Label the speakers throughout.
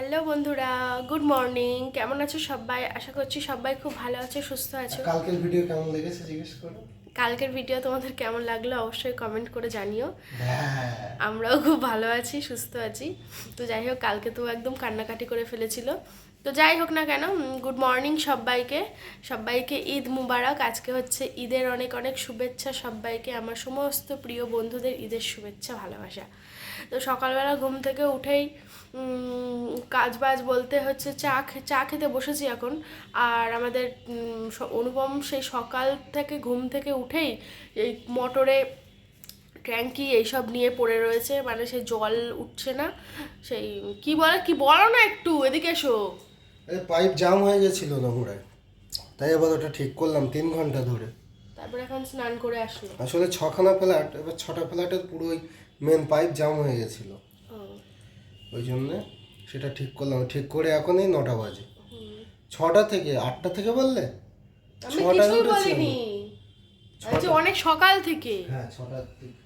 Speaker 1: Hello বন্ধুরা good morning. কেমন আছো সবাই? আশা করছি সবাই খুব ভালো আছো সুস্থ আছো।
Speaker 2: কালকের ভিডিও কেমন লেগেছে জিজ্ঞেস করো?
Speaker 1: কালকের ভিডিও তোমাদের কেমন লাগল অবশ্যই কমেন্ট করে জানিও।
Speaker 2: হ্যাঁ।
Speaker 1: আমরাও খুব ভালো আছি সুস্থ আছি। তো যাই হোক কালকে তো একদম কান্নাকাটি করে ফেলেছিল। তো যাই হোক না কেন গুড মর্নিং সবাইকে। সবাইকে ঈদ মুবারক। আজকে হচ্ছে ঈদের অনেক অনেক শুভেচ্ছা সবাইকে আমার সমস্ত প্রিয় বন্ধুদের ঈদের শুভেচ্ছা ভালোবাসা। তো সকালবেলা ঘুম থেকে উঠেই কাজ বাজ বলতে হচ্ছে চা চা খেতে বসেছি এখন। আর আমাদের স- অনুপম সেই সকাল থেকে ঘুম থেকে উঠেই এই মোটরে ট্যাঙ্কি এইসব নিয়ে পড়ে রয়েছে। মানে সেই জল উঠছে না। সেই কি বলে কি বলো না একটু এদিকে এসো।
Speaker 2: পাইপ জাম হয়ে গেছিল নোংরায়। তাই এবার ওটা ঠিক করলাম তিন ঘণ্টা ধরে।
Speaker 1: তারপরে এখন স্নান করে আসলো।
Speaker 2: আসলে ছখানা ফ্ল্যাট এবার ছটা ফ্ল্যাটের পুরো মেন পাইপ জাম হয়ে গেছিল। ওই জন্যে সেটা ঠিক করলাম। ঠিক করে এখন এই নটা বাজে। ছটা থেকে আটটা থেকে বললে? ছটা
Speaker 1: অনেক সকাল থেকে।
Speaker 2: হ্যাঁ ছটা থেকে।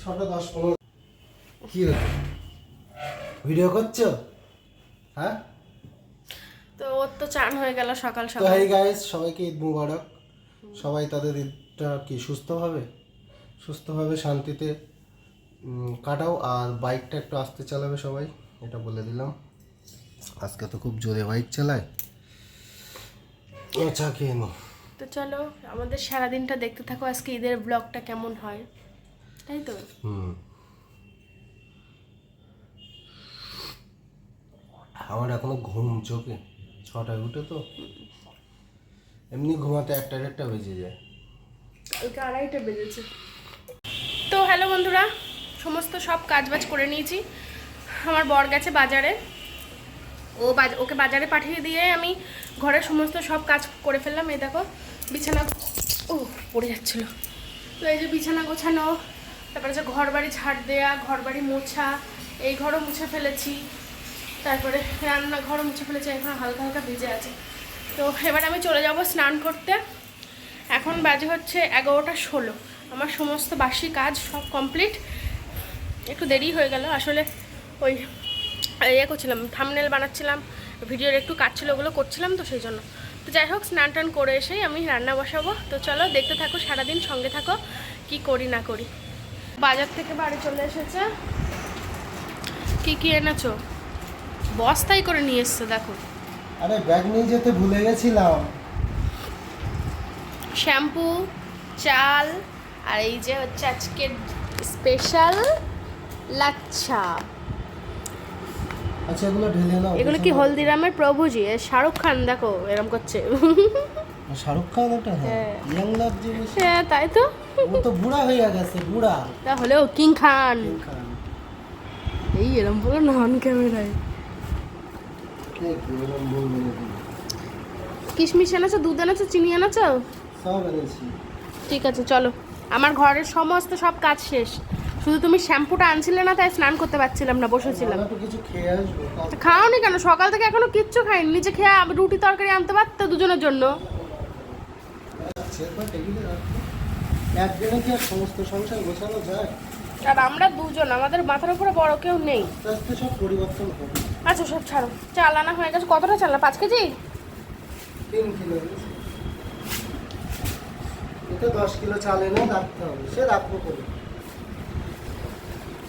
Speaker 2: ছটা দশ পনেরো। কি হচ্ছে ভিডিও করছ? হ্যাঁ?
Speaker 1: তো ওর তো চান হয়ে গেল সকাল সকাল।
Speaker 2: হাই গাইস সবাইকে ঈদ মুবারক। সবাই তাদের ঈদটা কি সুস্থভাবে? সুস্থভাবে শান্তিতে কাটাও আর বাইকটা একটু আস্তে চালাবে সবাই এটা বলে দিলাম। আজকে তো খুব জোরে বাইক চালায়। চা খেয়ে নি
Speaker 1: তো চলো আমাদের সারাদিনটা দেখতে থাকো আজকে ঈদের ব্লগটা কেমন হয়। তাই তো?
Speaker 2: হুম। আমার এখনও ঘুম চোখে ছটায় উঠে তো। এমনি ঘুমাতে একটা একটা বেজে যায়।
Speaker 1: কালকে আড়াইটা বেজেছে। তো হ্যালো বন্ধুরা সমস্ত সব কাজবাজ করে নিয়েছি। আমার বর গেছে বাজারে। ও ওকে বাজারে পাঠিয়ে দিয়ে আমি ঘরের সমস্ত সব কাজ করে ফেললাম। এই দেখো, বিছানা ও, পড়ে যাচ্ছিল। তো এই যে বিছানা গোছানো, তারপরে যে ঘর বাড়ি ঝাড় দেয়া ঘর বাড়ি মোছা, এই ঘরও মুছে ফেলেছি। তারপরে রান্নাঘরও মুছে ফেলেছি, এখন হালকা হালকা ভিজে আছে। তো এবার আমি চলে যাব স্নান করতে। এখন বাজে হচ্ছে এগারোটা ষোলো। আমার সমস্ত বাসি কাজ সব কমপ্লিট। একটু দেরি হয়ে গেল। আসলে ওই ইয়ে করছিলাম থামনেল বানাচ্ছিলাম ভিডিওর একটু কাজ ছিল ওগুলো করছিলাম তো সেই জন্য। তো যাই হোক স্নান টান করে এসেই আমি রান্না বসাবো। তো চলো দেখতে থাকো সারাদিন সঙ্গে থাকো কি করি না করি। বাজার থেকে বাড়ি চলে এসেছে। কি কি এনেছো? বস্তাই করে নিয়ে এসছে দেখো।
Speaker 2: আরে ব্যাগ নিয়ে যেতে ভুলে গেছিলাম।
Speaker 1: শ্যাম্পু চাল আর এই যে হচ্ছে আজকের স্পেশাল লাচ্ছা।
Speaker 2: আচ্ছা এগুলো ঢেলে নাও
Speaker 1: এগুলো কি হলদিরামের প্রভুজি? শাহরুখ খান দেখো এরম করছে।
Speaker 2: শাহরুখ খান ওটা হ্যাঁ ইয়াং লাগছে বেশি
Speaker 1: হ্যাঁ তাই তো।
Speaker 2: ও তো বুড়া হয়ে গেছে বুড়া।
Speaker 1: তাহলেও কিং খান।
Speaker 2: কিং খান।
Speaker 1: এই এরম বলো নন ক্যামেরায়
Speaker 2: এরকম?
Speaker 1: কিশমিশ এনেছো দুধ এনেছো চিনি এনেছো?
Speaker 2: সব এনেছি।
Speaker 1: ঠিক আছে চলো। আমার ঘরের সমস্ত সব কাজ শেষ। শুধু তুমি শ্যাম্পুটা আনছিলে না, তাই স্নান করতে পারছিলাম না, বসেছিলাম। খাওনি কেন? সকাল থেকে এখনও কিচ্ছু খাইনি। নিচে খেয়ে রুটি তরকারি আনতে পারতো দুজনের জন্য।
Speaker 2: আর
Speaker 1: আমরা দুজন, আমাদের মাথার উপরে বড় কেউ নেই। আচ্ছা সব ছাড়ো। চাল আনা হয়ে গেছে। কতটা চাল পাঁচ কেজি?
Speaker 2: কিলো। দশ কিলো চাল এনে রাখতে হবে। সে রাখব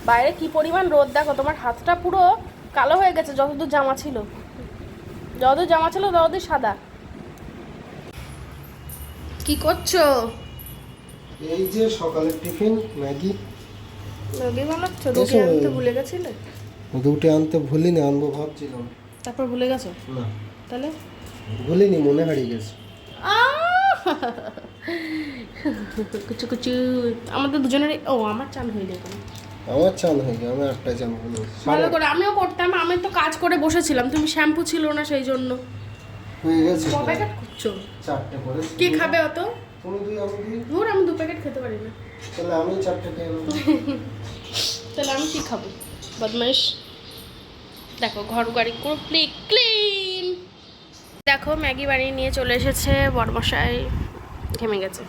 Speaker 1: বাইরে কি পরিমাণ রোদ দেখো তোমার হাতটা পুরো কালো হয়ে গেছে যতদূর জামা ছিল। যতদূর জামা ছিল ততদূর সাদা। কি করছ?
Speaker 2: এই যে সকালের টিফিন ম্যাগি।
Speaker 1: রুটি বানাচ্ছো?
Speaker 2: রুটি আনতে
Speaker 1: ভুলে গেছিলে?
Speaker 2: দুটো আনতে ভুলিনি আনব ভাবছিলাম।
Speaker 1: তারপর ভুলে গেছো?
Speaker 2: না।
Speaker 1: তাহলে?
Speaker 2: ভুলিনি মনে হারিয়ে গেছে।
Speaker 1: কুচু কুচু আমাদের দুজনের ও আমার চান হয়ে যাবে
Speaker 2: আমার চান হয়ে গেছে আমি আটটায় চান হলো
Speaker 1: ভালো করে আমিও করতাম আমি তো কাজ করে বসেছিলাম তুমি শ্যাম্পু ছিল না সেই জন্য।
Speaker 2: হয়ে গেছে
Speaker 1: ক প্যাকেট করছ
Speaker 2: চারটে করে।
Speaker 1: কি খাবে অত?
Speaker 2: তুমি দুই আমি দুই
Speaker 1: ধর আমি দু প্যাকেট খেতে পারি না।
Speaker 2: তাহলে আমি চারটে খেয়ে নেব
Speaker 1: তাহলে আমি কি খাব? বদমাইশ। দেখো ঘর গাড়ি পুরো ক্লিন দেখো ম্যাগি বানিয়ে নিয়ে চলে এসেছে বড়মশাই ঘেমে গেছে।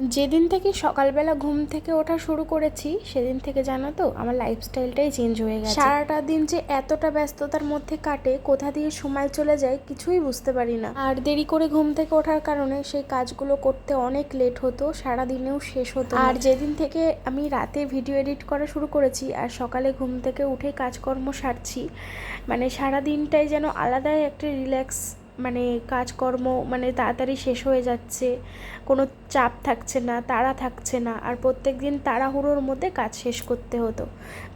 Speaker 3: যেদিন থেকে সকালবেলা ঘুম থেকে ওঠা শুরু করেছি সেদিন থেকে জানো তো আমার লাইফস্টাইলটাই চেঞ্জ হয়ে গেছে। সারাটা দিন যে এতটা ব্যস্ততার মধ্যে কাটে কোথা দিয়ে সময় চলে যায় কিছুই বুঝতে পারি না। আর দেরি করে ঘুম থেকে ওঠার কারণে সেই কাজগুলো করতে অনেক লেট হতো সারা দিনেও শেষ হতো আর যেদিন থেকে আমি রাতে ভিডিও এডিট করা শুরু করেছি আর সকালে ঘুম থেকে উঠে কাজকর্ম সারছি মানে সারা দিনটাই যেন আলাদাই একটা রিল্যাক্স মানে কাজকর্ম মানে তাড়াতাড়ি শেষ হয়ে যাচ্ছে কোনো চাপ থাকছে না, তাড়া থাকছে না, আর প্রত্যেক দিন তাড়াহুড়োর মধ্যে কাজ শেষ করতে হতো।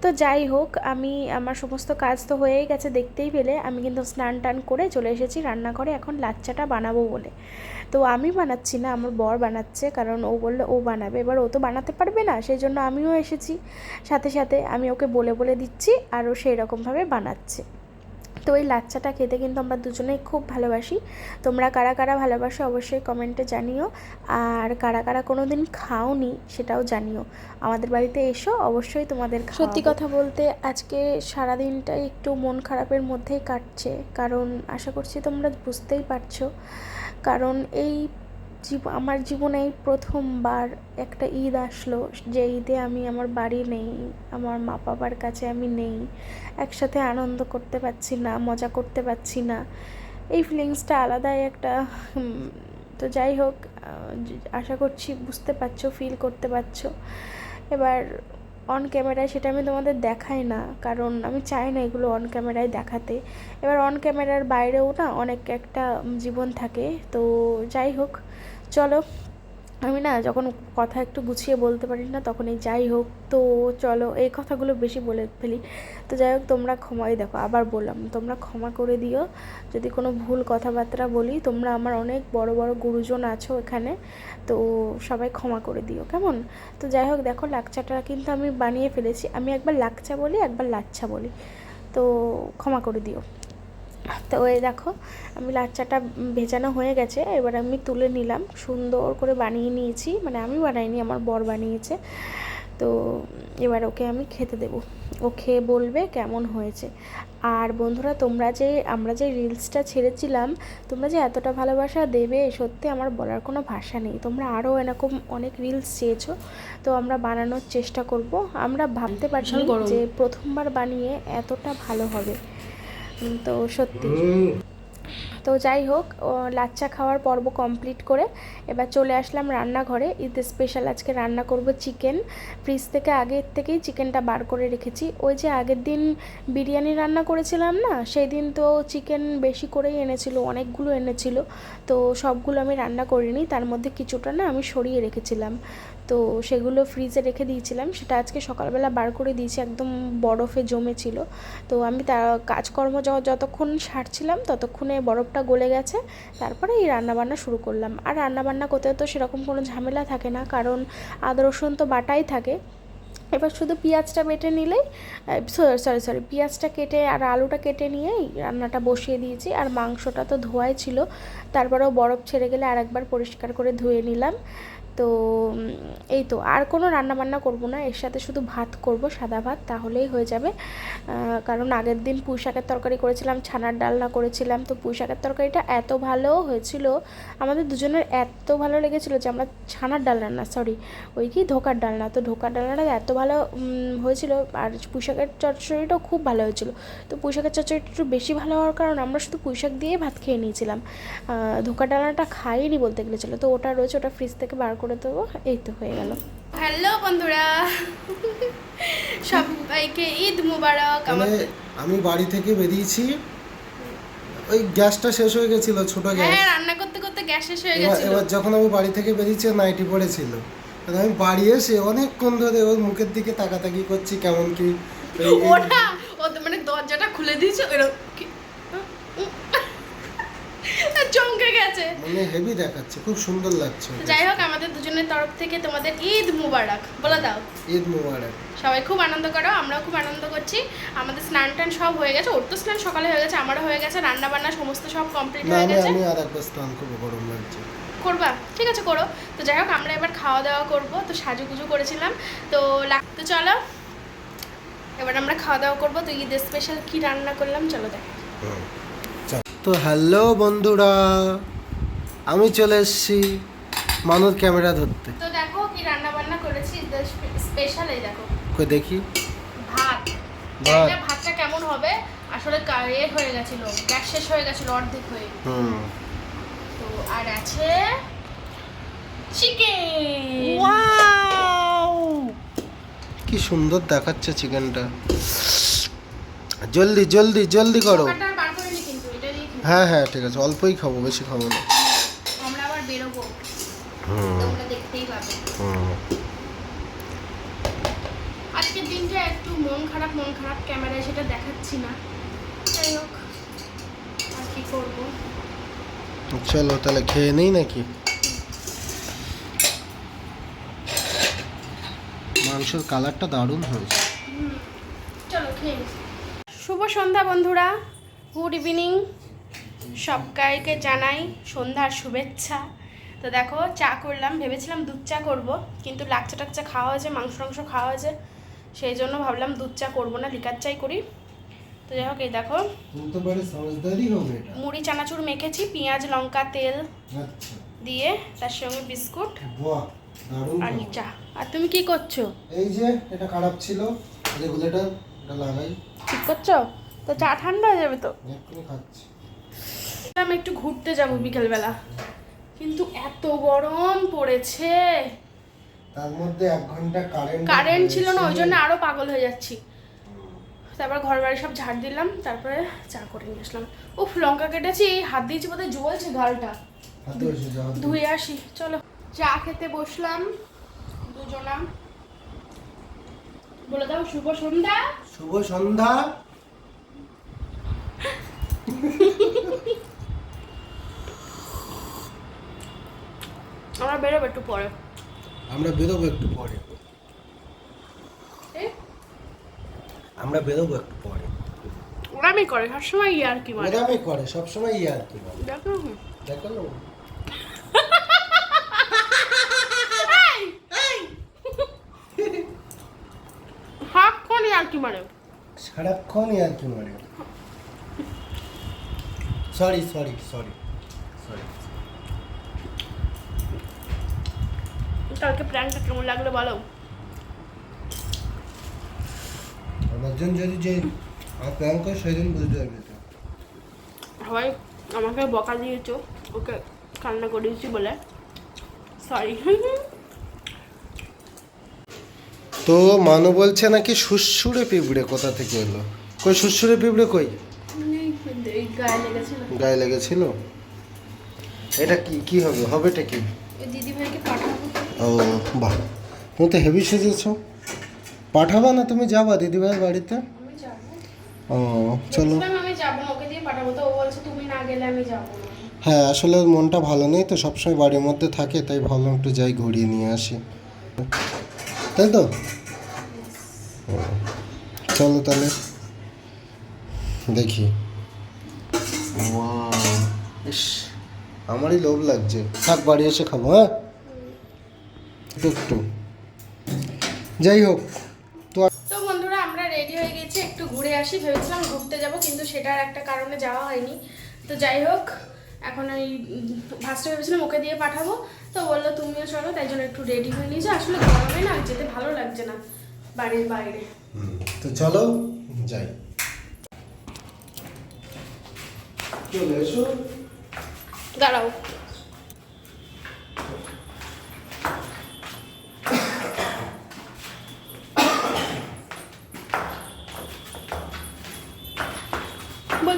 Speaker 3: তো যাই হোক, আমি, আমার সমস্ত কাজ তো হয়েই গেছে দেখতেই পেলে, আমি কিন্তু স্নান টান করে চলে এসেছি রান্নাঘরে এখন লাচ্চাটা বানাবো বলে। তো আমি বানাচ্ছি না, আমার বর বানাচ্ছে, কারণ ও বললে ও বানাবে। এবার ও তো বানাতে পারবে না সেই জন্য আমিও এসেছি। সাথে সাথে আমি ওকে বলে বলে দিচ্ছি, আর ও সেই রকমভাবে বানাচ্ছে। তো ওই লাচ্চাটা খেতে কিন্তু আমরা দুজনেই খুব ভালোবাসি। তোমরা কারা কারা ভালোবাসো অবশ্যই কমেন্টে জানিও। আর কারা কারা কোনো দিন খাওনি সেটাও জানিও। আমাদের বাড়িতে এসো, অবশ্যই তোমাদের সত্যি কথা বলতে আজকে সারা দিনটাই একটু মন খারাপের মধ্যেই কাটছে। কারণ আশা করছি তোমরা বুঝতেই পারছ। কারণ এই আমার জীবনে এই প্রথমবার একটা ঈদ আসলো, যে ঈদে আমি আমার বাড়ি নেই, আমার মা বাবার কাছে আমি নেই, একসাথে আনন্দ করতে পারছি না, মজা করতে পারছি না। এই ফিলিংসটা আলাদাই একটা তো যাই হোক আশা করছি বুঝতে পারছ ফিল করতে পারছ। এবার অন ক্যামেরায় সেটা আমি তোমাদের দেখাই না, কারণ আমি চাই না এগুলো অন ক্যামেরায় দেখাতে। এবার অন ক্যামেরার বাইরেও না অনেক একটা জীবন থাকে, তো যাই হোক চলো। আমি না যখন কথা একটু গুছিয়ে বলতে পারি না, তখন এই যাই হোক, তো চলো এই কথাগুলো বেশি বলে ফেলি। তো যাই হোক, তোমরা ক্ষমাই দেখো আবার বললাম, তোমরা ক্ষমা করে দিও। যদি কোনো ভুল কথাবার্তা বলি, তোমরা আমার অনেক বড় বড় গুরুজন আছো এখানে, তো সবাই ক্ষমা করে দিও, কেমন? তো যাই হোক, দেখো লাচ্চাটা কিন্তু আমি বানিয়ে ফেলেছি। আমি একবার লাচ্চা বলি, একবার লাচ্ছা বলি। তো ক্ষমা করে দিও। তো এই দেখো আমি লাচ্চাটা ভেজানো হয়ে গেছে এবার আমি তুলে নিলাম। সুন্দর করে বানিয়ে নিয়েছি মানে আমি বানাইনি আমার বর বানিয়েছে। তো এবার ওকে আমি খেতে দেবো। ও খেয়ে বলবে কেমন হয়েছে। আর বন্ধুরা তোমরা যে আমরা যে রিলসটা ছেড়েছিলাম তোমরা যে এতটা ভালোবাসা দেবে সত্যি আমার বলার কোনো ভাষা নেই। তোমরা আরও এরকম অনেক রিলস চেয়েছো তো আমরা বানানোর চেষ্টা করব। আমরা ভাবতে পারছি যে প্রথমবার বানিয়ে এতটা ভালো হবে। তো সত্যি। তো যাই হোক লাচ্চা খাওয়ার পর্ব কমপ্লিট করে এবার চলে আসলাম রান্নাঘরে। ঈদ স্পেশাল আজকে রান্না করব চিকেন ফ্রিজ থেকে আগের থেকেই চিকেনটা বার করে রেখেছি। ওই যে আগের দিন বিরিয়ানি রান্না করেছিলাম না সেই দিন তো চিকেন বেশি করেই এনেছিল, অনেকগুলো এনেছিল। তো সবগুলো আমি রান্না করিনি, তার মধ্যে কিছুটা না আমি সরিয়ে রেখেছিলাম। তো সেগুলো ফ্রিজে রেখে দিয়েছিলাম। সেটা আজকে সকালবেলা বার করে দিয়েছি, একদম বরফে জমেছিল। তো আমি তা কাজকর্ম যতক্ষণ সারছিলাম, ততক্ষণে বরফটা গলে গেছে। তারপরে এই রান্নাবান্না শুরু করলাম। আর রান্নাবান্না করতে তো সেরকম কোনো ঝামেলা থাকে না, কারণ আদা, রসুন তো বাটাই থাকে। এবার শুধু পেঁয়াজটা বেটে নিলেই সরি সরি পেঁয়াজটা কেটে আর আলুটা কেটে নিয়েই রান্নাটা বসিয়ে দিয়েছি। আর মাংসটা তো ধোয়াই ছিল, তারপরেও বরফ ছেড়ে গেলে আরেকবার পরিষ্কার করে ধুয়ে নিলাম। তো এই তো, আর কোনো রান্না বান্না করব না, এর সাথে শুধু ভাত করব, সাদা ভাত, তাহলেই হয়ে যাবে। কারণ আগের দিন পুঁই শাকের তরকারি করেছিলাম, ছানার ডালনা করেছিলাম, তো পুঁই শাকের তরকারিটা এত ভালো হয়েছিল, আমাদের দুজনের এত ভালো লেগেছিলো যে আমরা ছানার ডালনা না সরি ওই কি ধোকার ডালনা, তো ধোকার ডালনাটা এত ভালো হয়েছিল, আর পুঁই শাকের চচ্চড়িটাও খুব ভালো হয়েছিল। তো পুঁই শাকের চচ্চড়িটা একটু বেশি ভালো হওয়ার কারণে আমরা শুধু পুঁই শাক দিয়ে ভাত খেয়ে নিয়েছিলাম। ধোকার ডালনাটা খাইনি বলতে গেলে ছিল তো ওটা রয়েছে, ওটা ফ্রিজ থেকে বার করে দেবো। এই তো হয়ে গেল। হ্যালো বন্ধুরা সবাইকে ঈদ মুবারক।
Speaker 2: মানে আমি বাড়ি থেকে বেরিয়েছি। ওই গ্যাসটা শেষ হয়ে গেছিল ছোট গ্যাস।
Speaker 3: হ্যাঁ রান্না করতে করতে গ্যাস শেষ হয়ে গেছিল।
Speaker 2: এবার যখন আমি বাড়ি থেকে বেরিয়েছি নাইটি পড়েছিল। আমি বাড়ি এসে অনেকক্ষণ ধরে ওর মুখের দিকে তাকাতাকি করছি কেমন কি।
Speaker 3: ওটা ও তো মানে দরজাটা খুলে দিয়েছে এরকম গেছে
Speaker 2: মানে হেভি দেখাচ্ছে খুব সুন্দর লাগছে
Speaker 3: যাই হোক আমাদের দুজনের তরফ থেকে তোমাদের ঈদ মুবারক বলে দাও।
Speaker 2: ঈদ মুবারক।
Speaker 3: সবাই খুব আনন্দ করো আমরাও খুব আনন্দ করছি। আমাদের স্নান টান সব হয়ে গেছে ওর তো স্নান সকালে হয়ে গেছে আমারও হয়ে গেছে রান্না বান্না সমস্ত সব কমপ্লিট হয়ে গেছে।
Speaker 2: আমি আর একবার স্নান করব গরম লাগছে।
Speaker 3: করবা? ঠিক আছে করো। তো যাই হোক আমরা এবার খাওয়া দাওয়া করব তো সাজুগুজু করেছিলাম। তো তো চলো এবার আমরা খাওয়া দাওয়া করব তো ঈদের স্পেশাল কি রান্না করলাম চলো দেখ।
Speaker 2: তো হ্যালো বন্ধুরা আমি চলে এসেছি মানুষ ক্যামেরা ধরতে।
Speaker 3: তো দেখো
Speaker 1: কি রান্না বান্না করেছি স্পেশাল এই দেখো।
Speaker 2: কই দেখি।
Speaker 1: ভাত।
Speaker 2: ভাত।
Speaker 1: ভাতটা কেমন হবে? আসলে কা- এ হয়ে গেছিল গ্যাস শেষ হয়ে গেছিল অর্ধেক হয়ে।
Speaker 2: হুম।
Speaker 1: তো আর আছে চিকেন
Speaker 2: ওয়াও! কি সুন্দর দেখাচ্ছে চিকেনটা। জলদি জলদি জলদি করো। হ্যাঁ হ্যাঁ ঠিক আছে অল্পই খাব বেশি খাব না
Speaker 1: আমরা আবার বেরোবো
Speaker 2: হুম
Speaker 1: তোমরা দেখতেই পাবে। আজকের দিনটা একটু মন খারাপ মন খারাপ ক্যামেরায় সেটা দেখাচ্ছি না। যাই হোক আর কি করব?
Speaker 2: চলো তাহলে খেয়ে নেই নাকি? মাংসের কালারটা দারুণ হয়েছে।
Speaker 1: চলো খেয়ে শুভ সন্ধ্যা বন্ধুরা। Good evening. সবাইকে জানাই সন্ধ্যার শুভেচ্ছা। তো দেখো চা করলাম ভেবেছিলাম দুধ চা করব কিন্তু লাকচা টাকচা খাওয়া হয়েছে মাংস টাংস খাওয়া হয়েছে সেই জন্য ভাবলাম দুধ চা করব না লিকার চাই করি। তো যাই হোক এই দেখো মুড়ি চানাচুর মেখেছি পেঁয়াজ লঙ্কা তেল
Speaker 2: আচ্ছা।
Speaker 1: দিয়ে তার সঙ্গে বিস্কুট আর চা। আর তুমি কি করছ?
Speaker 2: এই যে এটা খারাপ ছিল রেগুলেটর এটা লাগাই।
Speaker 1: ঠিক করছ? তো চা ঠান্ডা হয়ে যাবে তো?
Speaker 2: এক্ষুনি খাচ্ছি।
Speaker 1: আমি একটু ঘুরতে যাব বিকেলবেলা। কিন্তু এত গরম পড়েছে।
Speaker 2: তার মধ্যে এক ঘণ্টা কারেন্ট
Speaker 1: কারেন্ট ছিল না ওই জন্য আরও পাগল হয়ে যাচ্ছি। তারপর ঘর বাড়ি সব ঝাড় দিলাম তারপরে চা করে নিয়ে আসলাম। উফ লঙ্কা কেটেছি হাত দিয়েছি বোধহয় জ্বলছে গালটা। ধুয়ে আসি চলো। চা খেতে বসলাম দুজনা। বলে দাও শুভ সন্ধ্যা।
Speaker 2: শুভ সন্ধ্যা
Speaker 1: আমরা বেরোবো একটু পরে।
Speaker 2: আমরা বেরোবো একটু পরে। আমরা বেরোবো একটু পরে।
Speaker 1: ওরামই করে সবসময় ইয়ার কি মানে
Speaker 2: ওরামই করে সবসময় ইয়ে আর কি বলে।
Speaker 1: দেখো।
Speaker 2: দেখো
Speaker 1: সারাক্ষণ ইয়ার কি মানে
Speaker 2: সারাক্ষণ আর কি মারে। সরি সরি সরি সরি
Speaker 1: কালকে প্ল্যানটা কেমন লাগল বলো?
Speaker 2: অনেকজন যদি যে আমার প্ল্যান করে সেদিন বুঝতে পারবে তো
Speaker 1: সবাই আমাকে বকা দিয়েছ ওকে কান্না করিয়েছি বলে। সরি
Speaker 2: তো মানু বলছে নাকি সুসুরে পিঁপড়ে কোথা থেকে এলো? কই সুসুরে পিঁপড়ে কই?
Speaker 1: এই গায়ে লেগেছিল।
Speaker 2: গায়ে লেগেছিল? এটা কি কি হবে? হবেটা কি? ও বাহ তুমি তো হেভি সেজেছো পাঠাবা না তুমি যাবা দিদিভাইয়ের বাড়িতে ও চলো হ্যাঁ আসলে মনটা ভালো নেই তো সবসময় বাড়ির মধ্যে থাকে তাই ভাবলাম একটু যাই ঘুরিয়ে নিয়ে আসি তাই তো চলো তাহলে দেখি ইস আমারই লোভ লাগছে থাক বাড়ি এসে খাব হ্যাঁ একটু যাই হোক তো
Speaker 1: তো বন্ধুরা আমরা রেডি হয়ে গেছি একটু ঘুরে আসি। ভেবেছিলাম ঘুরতে যাব কিন্তু সেটার একটা কারণে যাওয়া হয়নি। তো যাই হোক এখন ওই ভাসটা ভেবেছিলাম ওকে দিয়ে পাঠাবো। তো বলল তুমিও চলো তাই জন্য একটু রেডি হয়ে নিয়েছি। আসলে গরমে না যেতে ভালো লাগছে না বাড়ির বাইরে।
Speaker 2: তো চলো যাই। চলে এসো।
Speaker 1: দাঁড়াও।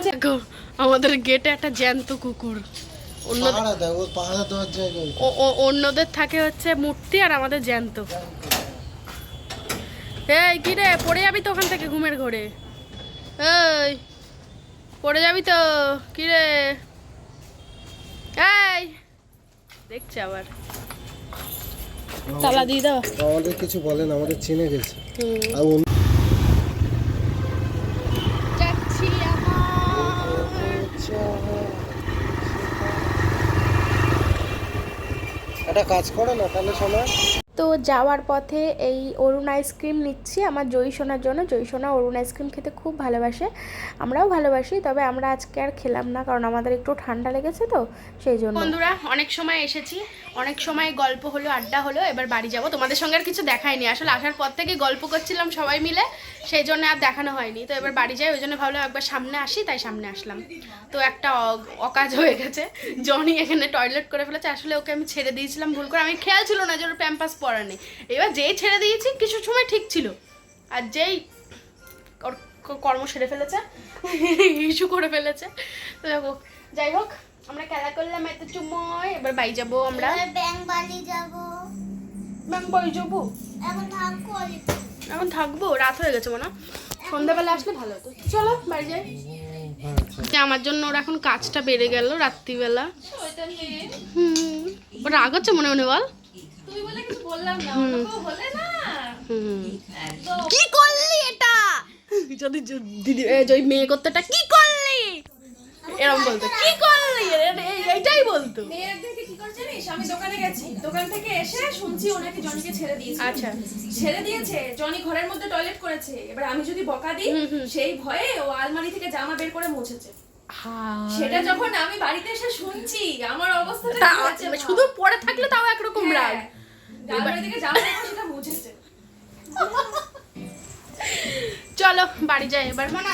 Speaker 1: দেখো আমাদের গেটে একটা জ্যান্ত কুকুর। অন্যদের থাকে হচ্ছে মূর্তি আর আমাদের জ্যান্ত। এই কি রে পড়ে যাবি তো ওখান থেকে ঘুমের ঘরে? এই পড়ে যাবি তো কি রে? এই দেখছে আবার। তালা দিয়ে দাও।
Speaker 2: আমাদের কিছু বলেন আমাদের চিনে গেছে। আর একটা কাজ করো না তাহলে শোনা
Speaker 1: তো যাওয়ার পথে এই অরুণ আইসক্রিম নিচ্ছি। আমার জয়ী সোনার জন্য। জয়ী সোনা অরুণ আইসক্রিম খেতে খুব ভালোবাসে। আমরাও ভালোবাসি, তবে আমরা আজকে আর খেলাম না, কারণ আমাদের একটু ঠান্ডা লেগেছে তো, সেই জন্য। বন্ধুরা, অনেক সময় এসেছি। অনেক সময় গল্প হলো, আড্ডা হলো, এবার বাড়ি যাব। তোমাদের সঙ্গে আর কিছু দেখায়নি। আসলে আসার পর থেকে গল্প করছিলাম সবাই মিলে, সেই জন্য আর দেখানো হয়নি। তো এবার বাড়ি যাই, ওই জন্য ভাবলাম একবার সামনে আসি, তাই সামনে আসলাম। তো একটা অকাজ হয়ে গেছে। জনি এখানে টয়লেট করে ফেলেছে। আসলে ওকে আমি ছেড়ে দিয়েছিলাম, ভুল করে। আমি খেয়াল ছিল না যে ওর প্যাম্পাস পরা নেই। এবার যেই ছেড়ে দিয়েছি কিছু সময় ঠিক ছিল। আর যেই কর্ম সেরে ফেলেছে ইস্যু করে ফেলেছে তো দেখো যাই হোক আমরা খেলা করলাম এত চুময় এবার বাই যাব আমরা।
Speaker 4: ব্যাংক বাড়ি যাব।
Speaker 1: ম্যাম বাই যাব?
Speaker 4: এখন থাকব
Speaker 1: এখন থাকব? রাত হয়ে গেছে মনে। সন্ধ্যাবেলা আসলে ভালো হতো। চলো বাড়ি যাই। যে আমার জন্য ওর এখন কাজটা বেড়ে গেল রাত্রিবেলা। হুম ওর রাগ হচ্ছে মনে মনে বল। কি করলি এটা? যদি দিদি মেয়ে করতে কি করলি? এরকম বলতো। কি করলি? এইটাই বলতো।
Speaker 5: আমি দোকানে গেছি। দোকান থেকে এসে শুনছি ওনাকে জনিকে ছেড়ে দিয়েছে।
Speaker 1: আচ্ছা।
Speaker 5: ছেড়ে দিয়েছে। জনি ঘরের মধ্যে টয়লেট করেছে। এবার আমি যদি বকা দিই সেই ভয়ে ও আলমারি থেকে জামা বের করে মুছেছে। সেটা যখন আমি বাড়িতে এসে শুনছি আমার অবস্থাটা
Speaker 1: শুধু পড়ে থাকলে তাও একরকম রাগ। চলো বাড়ি যাই এবার। মানা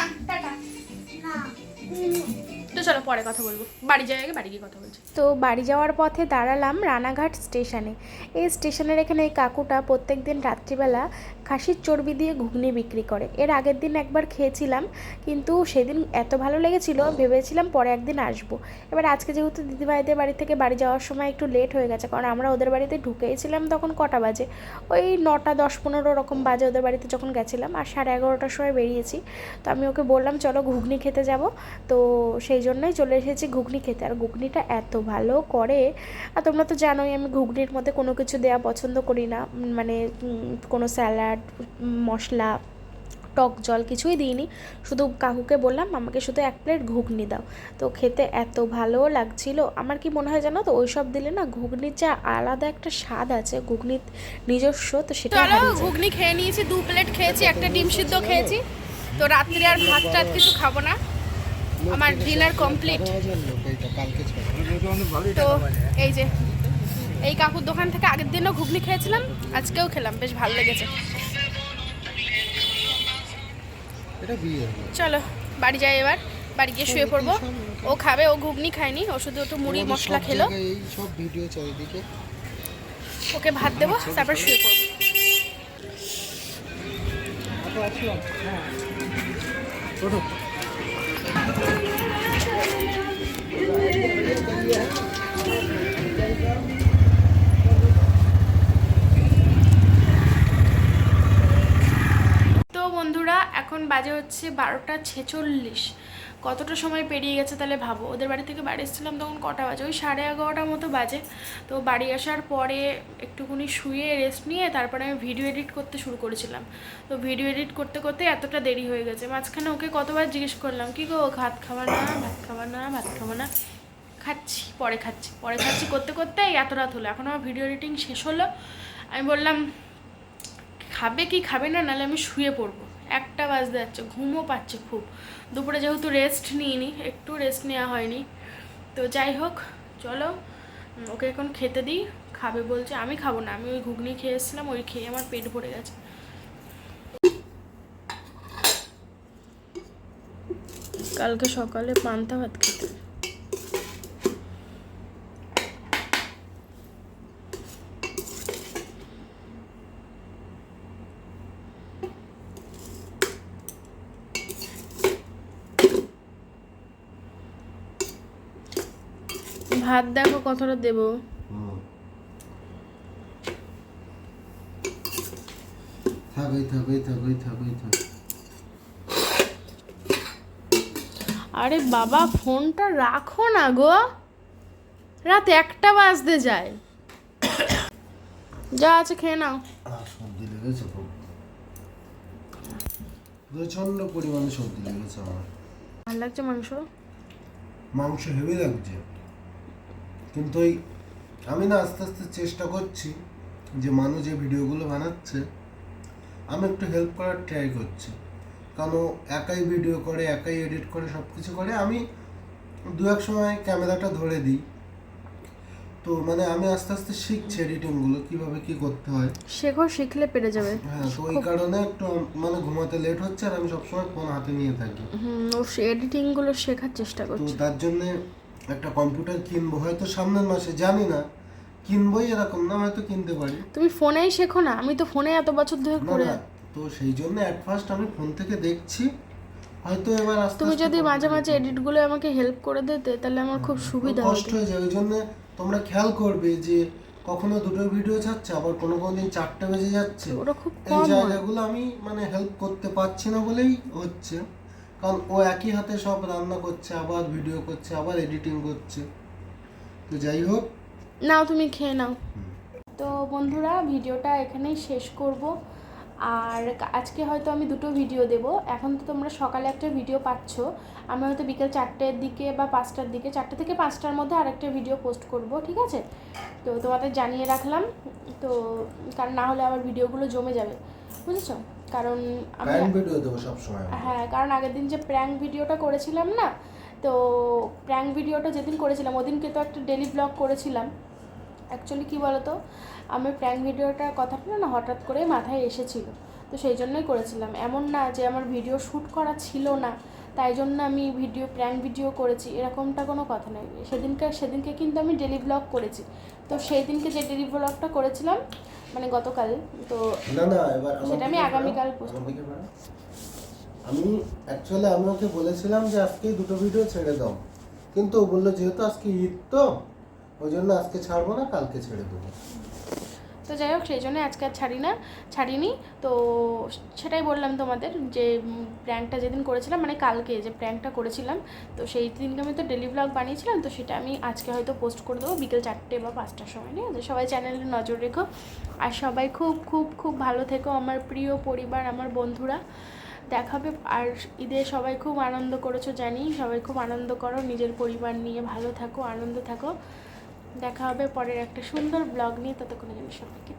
Speaker 1: তো চলো পরে কথা বলব। বাড়ি যাই আগে বাড়ি গিয়ে কথা বলছি। তো বাড়ি যাওয়ার পথে দাঁড়ালাম রানাঘাট স্টেশনে। এই স্টেশনের এখানে এই কাকুটা প্রত্যেক দিন রাত্রিবেলা খাসির চর্বি দিয়ে ঘুগনি বিক্রি করে। এর আগের দিন একবার খেয়েছিলাম, কিন্তু সেদিন এত ভালো লেগেছিল, ভেবেছিলাম পরে একদিন আসব। এবার আজকে যেহেতু দিদিভাইদের বাড়ি থেকে বাড়ি যাওয়ার সময় একটু লেট হয়ে গেছে, কারণ আমরা ওদের বাড়িতে ঢুকেছিলাম তখন কটা বাজে? ওই নটা দশ পনেরো রকম বাজে ওদের বাড়িতে যখন গেছিলাম, আর সাড়ে এগারোটার সময় বেরিয়েছি। তো আমি ওকে বললাম, চলো ঘুগনি খেতে যাব। তো সেই জন্যই চলে এসেছি ঘুগনি খেতে। আর ঘুগনিটা এত ভালো করে, আর তোমরা তো জানোই আমি ঘুগনির মধ্যে কোনো কিছু দেওয়া পছন্দ করি না। মানে কোনো স্যালাড মশলা টক জল কিছুই দিইনি। শুধু কাকুকে বললাম আমাকে শুধু এক প্লেট ঘুগনি দাও। তো খেতে এত ভালো লাগছিল। আমার কি মনে হয় জানো তো ওই সব দিলে না ঘুগনির যা আলাদা একটা স্বাদ আছে ঘুগনির নিজস্ব তো সেটা ঘুগনি খেয়ে নিয়েছি দু প্লেট খেয়েছি একটা ডিম সিদ্ধ খেয়েছি। তো রাত্রে আর ভাত টাত কিছু খাব না। আমার ডিনার কমপ্লিট। তো এই যে এই কাকুর দোকান থেকে আগের দিনও ঘুগনি খেয়েছিলাম আজকেও খেলাম বেশ ভালো লেগেছে। চলো বাড়ি যাই এবার বাড়ি গিয়ে শুয়ে পড়ব। ও খাবে ও ঘুগনি খায়নি ও শুধু একটু মুড়ি মশলা খেলো। ওকে ভাত দেবো তারপর শুয়ে পড়ব।
Speaker 2: ওঠো।
Speaker 1: এখন বাজে হচ্ছে বারোটা ছেচল্লিশ। কতটা সময় পেরিয়ে গেছে তাহলে ভাবো? ওদের বাড়ি থেকে বাড়ি এসেছিলাম তখন কটা বাজে? ওই সাড়ে এগারোটার মতো বাজে। তো বাড়ি আসার পরে একটুখানি শুয়ে রেস্ট নিয়ে তারপরে আমি ভিডিও এডিট করতে শুরু করেছিলাম। তো ভিডিও এডিট করতে করতে এতটা দেরি হয়ে গেছে। মাঝখানে ওকে কতবার জিজ্ঞেস করলাম, কি গো, ভাত খাবার না? ভাত খাবার না? ভাত খাবার না? খাচ্ছি, পরে খাচ্ছি। পরে খাচ্ছি? করতে করতে এত রাত হলো। এখন আমার ভিডিও এডিটিং শেষ হলো। আমি বললাম, খাবে কি? খাবে না? নাহলে আমি শুয়ে পড়ব। একটা বাজতে যাচ্ছে, ঘুমও পাচ্ছে খুব। দুপুরে যেহেতু রেস্ট নিইনি, একটু রেস্ট নেওয়া হয়নি। তো যাই হোক, চলো ওকে এখন খেতে দিই, খাবে বলছে, আমি খাব না, আমি ওই ঘুগনি খেয়ে এসেছিলাম, ওই খেয়ে আমার পেট ভরে গেছে। কালকে সকালে পান্তা ভাত খেতে। ভাত দেখো কতটা দেবো। আরে বাবা ফোনটা রাখো না গো। রাত একটা বাজতে যায়। যা আছে খেয়ে নাও।
Speaker 2: সর্দি লেগেছে খুব। প্রচণ্ড পরিমাণে সর্দি লেগেছে আমার।
Speaker 1: ভালো লাগছে মাংস?
Speaker 2: মাংস হেভি লাগছে। কিন্তু ওই আমি না আস্তে আস্তে চেষ্টা করছি যে মানুষ যে ভিডিওগুলো বানাচ্ছে আমি একটু হেল্প করার ট্রাই করছি। কারণ ও একাই ভিডিও করে একাই এডিট করে সব কিছু করে আমি দু এক সময় ক্যামেরাটা ধরে দিই। তো মানে আমি আস্তে আস্তে শিখছি এডিটিংগুলো কীভাবে কি করতে হয়।
Speaker 1: শেখো শিখলে পেরে যাবে।
Speaker 2: হ্যাঁ তো ওই কারণে একটু মানে ঘুমাতে লেট হচ্ছে আর আমি সবসময় ফোন হাতে নিয়ে থাকি।
Speaker 1: হুম ও এডিটিংগুলো শেখার চেষ্টা করছি।
Speaker 2: তো তার জন্যে একটা কম্পিউটার কিনবো হয়তো সামনের মাসে জানি না। কিনবোই এরকম না হয়তো কিনতে পারি।
Speaker 1: তুমি ফোনেই শেখো না আমি তো ফোনে এত বছর ধরে করে
Speaker 2: তো সেই জন্য অ্যাট ফার্স্ট আমি ফোন থেকে দেখছি। হয়তো এবার আস্তে
Speaker 1: তুমি যদি মাঝে মাঝে
Speaker 2: থাকব।
Speaker 1: এডিটগুলো আমাকে হেল্প করে দিতে তাহলে আমার খুব সুবিধা
Speaker 2: কষ্ট হয়ে যায় ওই জন্য তোমরা খেয়াল করবে যে কখনো দুটো ভিডিও ছাড়ছে আবার কোনো কোনো দিন চারটে বেজে যাচ্ছে।
Speaker 1: ওটা খুব
Speaker 2: এই
Speaker 1: কম
Speaker 2: জায়গাগুলো আমি মানে হেল্প করতে পারছি না বলেই হচ্ছে। কারণ ও একই হাতে সব রান্না করছে আবার ভিডিও করছে আবার এডিটিং করছে। তো যাই হোক।
Speaker 1: নাও তুমি খেয়ে নাও। তো বন্ধুরা ভিডিওটা এখানেই শেষ করব। আর আজকে হয়তো আমি দুটো ভিডিও দেব। এখন তো তোমরা সকালে একটা ভিডিও পাচ্ছ। আমি হয়তো বিকেল চারটের দিকে বা পাঁচটার দিকে চারটে থেকে পাঁচটার মধ্যে আরেকটা ভিডিও পোস্ট করব ঠিক আছে? তো তোমাদের জানিয়ে রাখলাম। তো কারণ না হলে আবার ভিডিওগুলো জমে যাবে। বুঝেছ? কারণ আমি
Speaker 2: ভিডিও দেবো সবসময় আমি।
Speaker 1: হ্যাঁ কারণ আগের দিন যে প্র্যাঙ্ক ভিডিওটা করেছিলাম না তো প্র্যাঙ্ক ভিডিওটা যেদিন করেছিলাম ওদিনকে তো একটা ডেলি ব্লগ করেছিলাম। অ্যাকচুয়ালি কী বলতো? আমি প্র্যাঙ্ক ভিডিওটার কথাটা না হঠাৎ করে মাথায় এসেছিল। তো সেই জন্যই করেছিলাম। এমন না যে আমার ভিডিও শ্যুট করা ছিল না তাই জন্য আমি ভিডিও প্র্যাঙ্ক ভিডিও করেছি এরকমটা কোনো কথা নয় সেদিনকে সেদিনকে কিন্তু আমি ডেলি ব্লগ করেছি। তো সেই দিনকে যে ডেলি ব্লগটা করেছিলাম মানে গতকাল তো
Speaker 2: না না এবার
Speaker 1: সেটা আমি আগামীকাল
Speaker 2: পোস্ট। আমি অ্যাকচুয়ালি আমি ওকে বলেছিলাম যে আজকে দুটো ভিডিও ছেড়ে দাও। কিন্তু ও বলল যেহেতু আজকে ঈদ তো ওই জন্য আজকে ছাড়বো না কালকে ছেড়ে দেবো।
Speaker 1: তো যাই হোক, সেই জন্য আজকে আর ছাড়ি না, ছাড়িনি। তো সেটাই বললাম তোমাদের যে প্র্যাঙ্কটা যেদিন করেছিলাম মানে কালকে যে প্র্যাঙ্কটা করেছিলাম, তো সেই দিনকে আমি তো ডেলি ব্লগ বানিয়েছিলাম, তো সেটা আমি আজকে হয়তো পোস্ট করে দেবো বিকেল চারটে বা পাঁচটার সময়, ঠিক আছে? সবাই চ্যানেলে নজর রেখো। আর সবাই খুব খুব খুব ভালো থেকো, আমার প্রিয় পরিবার, আমার বন্ধুরা। দেখাবে, আর ঈদে সবাই খুব আনন্দ করেছ জানি, সবাই খুব আনন্দ করো, নিজের পরিবার নিয়ে ভালো থাকো, আনন্দ থাকো। দেখা হবে পরের একটা সুন্দর ব্লগ নিয়ে ততক্ষণে জন্য সবাইকে